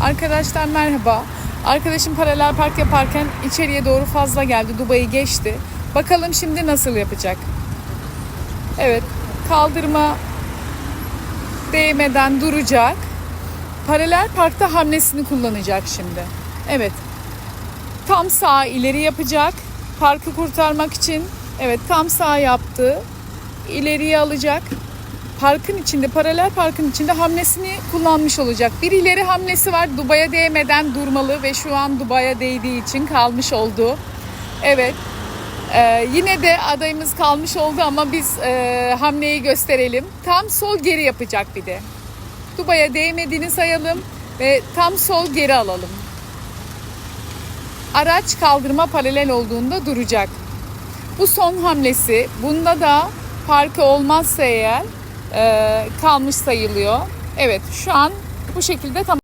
Arkadaşlar merhaba. Arkadaşım paralel park yaparken içeriye doğru fazla geldi. Dubai'yi geçti. Bakalım şimdi nasıl yapacak? Evet. Kaldırma değmeden duracak. Paralel parkta hamlesini kullanacak şimdi. Evet. Tam sağ ileri yapacak. Parkı kurtarmak için. Evet tam sağ yaptı. İleriye alacak. Parkın içinde, paralel parkın içinde hamlesini kullanmış olacak. Bir ileri hamlesi var. Dubai'ye değmeden durmalı ve şu an Dubai'ye değdiği için kalmış oldu. Evet. Ee, yine de adayımız kalmış oldu ama biz e, hamleyi gösterelim. Tam sol geri yapacak bir de. Dubai'ye değmediğini sayalım ve tam sol geri alalım. Araç kaldırma paralel olduğunda duracak. Bu son hamlesi. Bunda da parkı olmazsa eğer kalmış sayılıyor. Evet şu an bu şekilde tamam.